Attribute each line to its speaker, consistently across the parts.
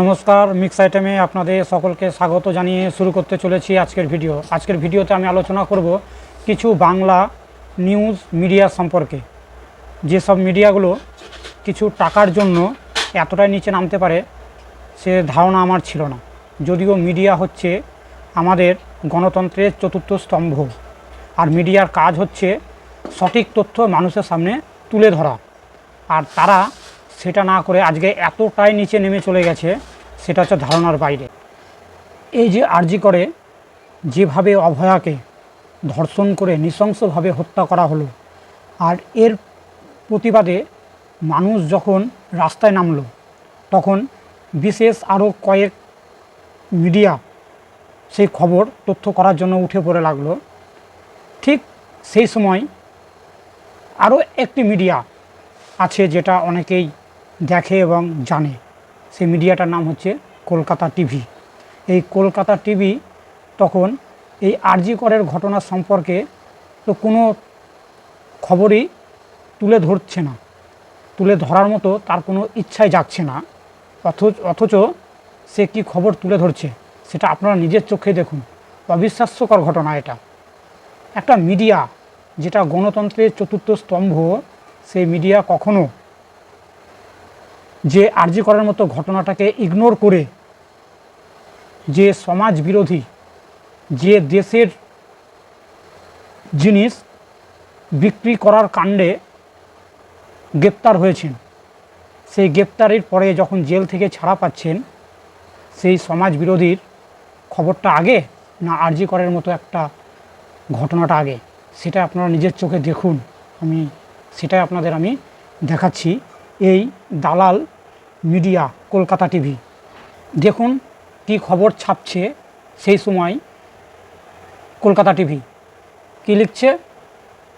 Speaker 1: নমস্কার মিক্স আইটেমে আপনাদের সকলকে স্বাগত জানিয়ে শুরু করতে চলেছি আজকের ভিডিও আজকের ভিডিওতে আমি আলোচনা করব কিছু বাংলা নিউজ মিডিয়া সম্পর্কে। যেসব মিডিয়াগুলো কিছু টাকার জন্য এতটাই নিচে নামতে পারে, সে ধারণা আমার ছিল না। যদিও মিডিয়া হচ্ছে আমাদের গণতন্ত্রের চতুর্থ স্তম্ভ। আর মিডিয়ার কাজ হচ্ছে সঠিক তথ্য মানুষের সামনে তুলে ধরা। আর তারা সেটা না করে আজকে এতটাই নিচে নেমে চলে গেছে, সেটা হচ্ছে ধারণার বাইরে। এই যে আর্জি করে, যেভাবে অভয়াকে ধর্ষণ করে নৃশংসভাবে হত্যা করা হলো, আর এর প্রতিবাদে মানুষ যখন রাস্তায় নামলো, তখন বিশেষ আরও কয়েক মিডিয়া সেই খবর, তথ্য করার জন্য উঠে পড়ে লাগল। ঠিক সেই সময় আরও একটি মিডিয়া আছে যেটা অনেকেই দেখে এবং জানে। সেই মিডিয়াটার নাম হচ্ছে কলকাতা টিভি। এই কলকাতা টিভি তখন এই আরজি করের ঘটনা সম্পর্কে তো কোনো খবরই তুলে ধরছে না। তুলে ধরার মতো তার কোনো ইচ্ছাই যাচ্ছে না। অথচ অথচ সে কি খবর তুলে ধরছে, সেটা আপনারা নিজের চোখে দেখুন। অবিশ্বাস্যকর ঘটনা এটা। একটা মিডিয়া, যেটা গণতন্ত্রের চতুর্থ স্তম্ভ, সেই মিডিয়া কখনো যে আর্জি করার মতো ঘটনাটাকে ইগনোর করে যে সমাজ বিরোধী, যে দেশের জিনিস বিক্রি করার কাণ্ডে গ্রেপ্তার হয়েছেন। সেই গ্রেপ্তারের পরে যখন জেল থেকে ছাড়া পাচ্ছেন, সেই সমাজ বিরোধীর খবরটা আগে না আর্জি করার মতো একটা ঘটনাটা আগে? সেটা আপনারা নিজের চোখে দেখুন। আমি সেটাই আপনাদের আমি দেখাচ্ছি। এই দালাল মিডিয়া, কলকাতা টিভি। দেখুন কি খবর ছাপছে সেই সময় কলকাতা টিভি। কি লিখছে?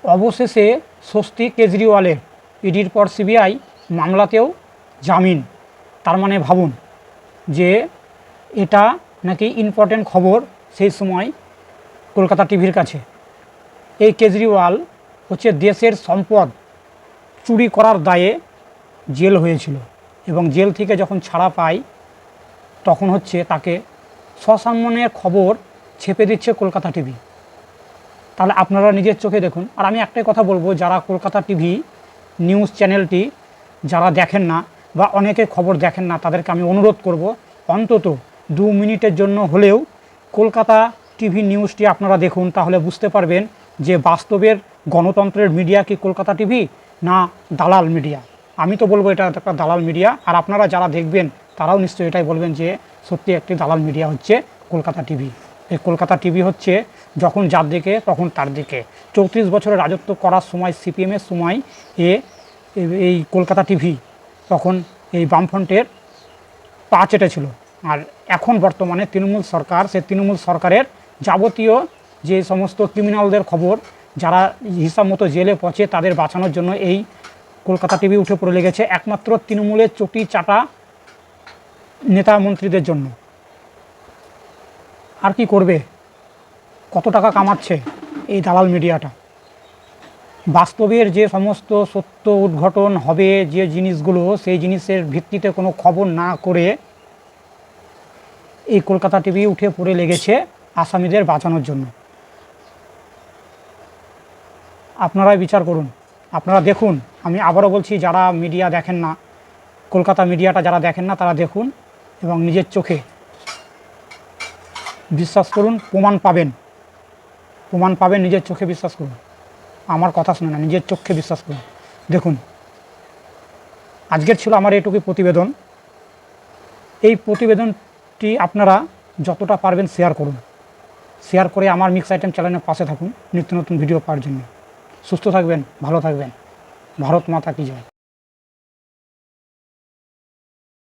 Speaker 1: অবশেষে স্বস্তি কেজরিওয়ালের ইডির পর সিবিআই মামলাতেও জামিন। তার মানে ভাবুন যে এটা নাকি ইম্পর্টেন্ট খবর সেই সময় কলকাতা টিভির কাছে। এই কেজরিওয়াল হচ্ছে দেশের সম্পদ চুরি করার দায়ে জেল হয়েছিল। এবং জেল থেকে যখন ছাড়া পায় তখন হচ্ছে তাকে সসম্মানের খবর ছেপে দিচ্ছে কলকাতা টিভি। তাহলে আপনারা নিজের চোখে দেখুন। আর আমি একটাই কথা বলব, যারা কলকাতা টিভি নিউজ চ্যানেলটি যারা দেখেন না বা অনেকে খবর দেখেন না, তাদেরকে আমি অনুরোধ করব, অন্তত দু মিনিটের জন্য হলেও কলকাতা টিভি নিউজটি আপনারা দেখুন, তাহলে বুঝতে পারবেন যে বাস্তবের গণতন্ত্রের মিডিয়া কি কলকাতা টিভি না দালাল মিডিয়া। আমি তো বলব এটা একটা দালাল মিডিয়া, আর আপনারা যারা দেখবেন, তারাও নিশ্চয়ই এটাই বলবেন যে সত্যি একটি দালাল মিডিয়া হচ্ছে কলকাতা টিভি। এই কলকাতা টিভি হচ্ছে যখন যার দিকে, তখন তার দিকে। চৌত্রিশ বছরের রাজত্ব করার সময় সিপিএমের সময় এ এই কলকাতা টিভি তখন এই বামফ্রন্টের পা চেটেছিল। আর এখন বর্তমানে তৃণমূল সরকার সে তৃণমূল সরকারের যাবতীয় যে সমস্ত ক্রিমিনালদের খবর, যারা হিসাব মতো জেলে পচে তাদের বাঁচানোর জন্য এই কলকাতা টিভি উঠে পড়ে লেগেছে একমাত্র তৃণমূলের চটি চাটা নেতা মন্ত্রীদের জন্য। আর কি করবে? কত টাকা কামাচ্ছে এই দালাল মিডিয়াটা? বাস্তবের যে সমস্ত সত্য উদ্ঘটন হবে, যে জিনিসগুলো, সেই জিনিসের ভিত্তিতে কোনো খবর না করে এই কলকাতা টিভি উঠে পড়ে লেগেছে আসামিদের বাঁচানোর জন্য। আপনারাই বিচার করুন। আপনারা দেখুন, আমি আবারও বলছি, যারা মিডিয়া দেখেন না, কলকাতা মিডিয়াটা যারা দেখেন না, তারা দেখুন এবং নিজের চোখে বিশ্বাস করুন, প্রমাণ পাবেন। প্রমাণ পাবেন, নিজের চোখে বিশ্বাস করুন। আমার কথা শুনে না, নিজের চোখে বিশ্বাস করুন। দেখুন, আজকের ছিল আমার এটুকুই প্রতিবেদন। এই প্রতিবেদনটি আপনারা যতটা পারবেন শেয়ার করুন। শেয়ার করে আমার মিক্স আইটেম চ্যানেলের পাশে থাকুন, নিত্য নতুন ভিডিও পাওয়ার জন্য। সুস্থ থাকবেন ভালো থাকবেন। ভারত মাতা কি জয়।